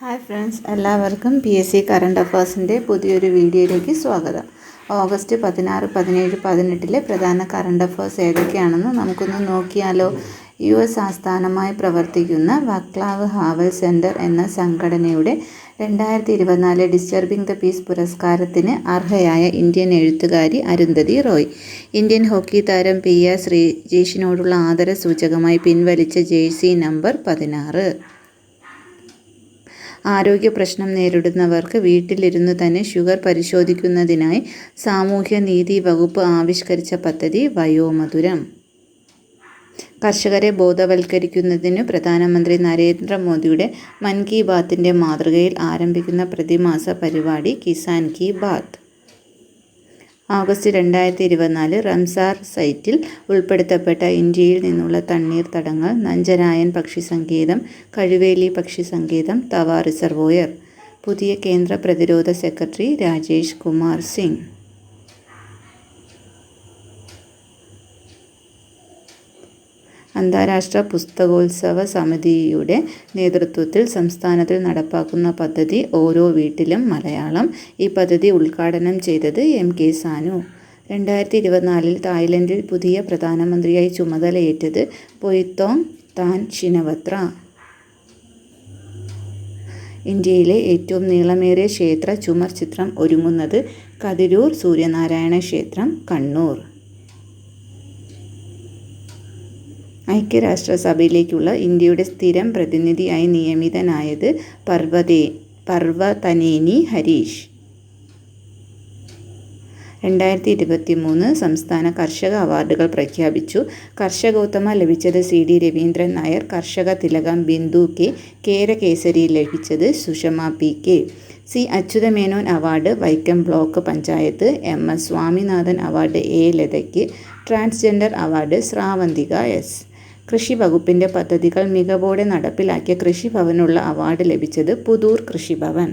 Hi friends എല്ലാവർക്കും P S C current അഫേഴ്സിന്റെ പുതിയൊരു വീഡിയോയിലേക്ക് സ്വാഗതം. ഓഗസ്റ്റ് പതിനാറ് പതിനേഴ് പതിനെട്ടിലെ പ്രധാന കറണ്ട് അഫേഴ്സ് ഏതൊക്കെയാണെന്ന് നമുക്കൊന്ന് നോക്കിയാലോ. യു എസ് ആസ്ഥാനമായി പ്രവർത്തിക്കുന്ന വക്ലാവ് ഹാവൽ സെന്റർ എന്ന സംഘടനയുടെ രണ്ടായിരത്തി ഇരുപത്തിനാല് ഡിസ്റ്റർബിംഗ് ദ പീസ് പുരസ്കാരത്തിന് അർഹയായ ഇന്ത്യൻ എഴുത്തുകാരി അരുന്ധതി റോയ്. ഇന്ത്യൻ ഹോക്കി താരം പി ആർ ശ്രീജേഷിനോടുള്ള ആദര സൂചകമായി പിൻവലിച്ച ജേഴ്സി നമ്പർ പതിനാറ്. ആരോഗ്യ പ്രശ്നം നേരിടുന്നവർക്ക് വീട്ടിലിരുന്ന് തന്നെ ഷുഗർ പരിശോധിക്കുന്നതിനായി സാമൂഹ്യ നീതി വകുപ്പ് ആവിഷ്കരിച്ച പദ്ധതി വയോമധുരം. കർഷകരെ ബോധവൽക്കരിക്കുന്നതിന് പ്രധാനമന്ത്രി നരേന്ദ്രമോദിയുടെ മൻ കി ബാത്തിന്റെ മാതൃകയിൽ ആരംഭിക്കുന്ന പ്രതിമാസ പരിപാടി കിസാൻ കി ബാത്ത്. ഓഗസ്റ്റ് രണ്ടായിരത്തി ഇരുപത്തിനാല് റംസാർ സൈറ്റിൽ ഉൾപ്പെടുത്തപ്പെട്ട ഇന്ത്യയിൽ നിന്നുള്ള തണ്ണീർത്തടങ്ങൾ നഞ്ചനായൻ പക്ഷി സങ്കേതം കഴുവേലി പക്ഷി സങ്കേതം തവ റിസർവോയർ. പുതിയ കേന്ദ്ര പ്രതിരോധ സെക്രട്ടറി രാജേഷ് കുമാർ സിംഗ്. അന്താരാഷ്ട്ര പുസ്തകോത്സവ സമിതിയുടെ നേതൃത്വത്തിൽ സംസ്ഥാനത്തിൽ നടപ്പാക്കുന്ന പദ്ധതി ഓരോ വീട്ടിലും മലയാളം. ഈ പദ്ധതി ഉദ്ഘാടനം ചെയ്തത് എം കെ സാനു. രണ്ടായിരത്തി ഇരുപത്തിനാലിൽ തായ്ലൻഡിൽ പുതിയ പ്രധാനമന്ത്രിയായി ചുമതലയേറ്റത് പൊയ്ത്തോങ് താൻ ഷിനവത്ര. ഇന്ത്യയിലെ ഏറ്റവും നീളമേറിയ ക്ഷേത്ര ചുമർ ചിത്രം ഒരുങ്ങുന്നത് കതിരൂർ സൂര്യനാരായണ ക്ഷേത്രം കണ്ണൂർ. ഐക്യരാഷ്ട്രസഭയിലേക്കുള്ള ഇന്ത്യയുടെ സ്ഥിരം പ്രതിനിധിയായി നിയമിതനായത് പർവതേ പർവതനേനി ഹരീഷ്. രണ്ടായിരത്തി ഇരുപത്തി മൂന്ന് സംസ്ഥാന കർഷക അവാർഡുകൾ പ്രഖ്യാപിച്ചു. കർഷകോത്തമ ലഭിച്ചത് സി ഡി രവീന്ദ്രൻ നായർ കർഷക തിലകം ബിന്ദു കെ കേരകേസരി ലഭിച്ചത് Sushama P K. C Achuthamenon award Vaikom block panchayat M S Swaminathan award A ലതയ്ക്ക്. Transgender award Sravanthika S. കൃഷി വകുപ്പിന്റെ പദ്ധതികൾ മികവോടെ നടപ്പിലാക്കിയ കൃഷിഭവനുള്ള അവാർഡ് ലഭിച്ചത് പുതൂർ കൃഷിഭവൻ.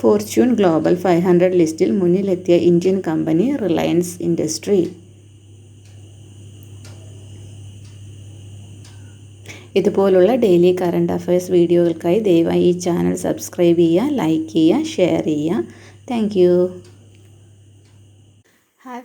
ഫോർച്യൂൺ ഗ്ലോബൽ ഫൈവ് ഹൺഡ്രഡ് ലിസ്റ്റിൽ മുന്നിലെത്തിയ ഇന്ത്യൻ കമ്പനി റിലയൻസ് ഇൻഡസ്ട്രി. ഇതുപോലുള്ള ഡെയിലി കറണ്ട് അഫയേഴ്സ് വീഡിയോകൾക്കായി ദയവായി ഈ ചാനൽ സബ്സ്ക്രൈബ് ചെയ്യുക ലൈക്ക് ചെയ്യുക ഷെയർ ചെയ്യുക. Thank you. ഹായ്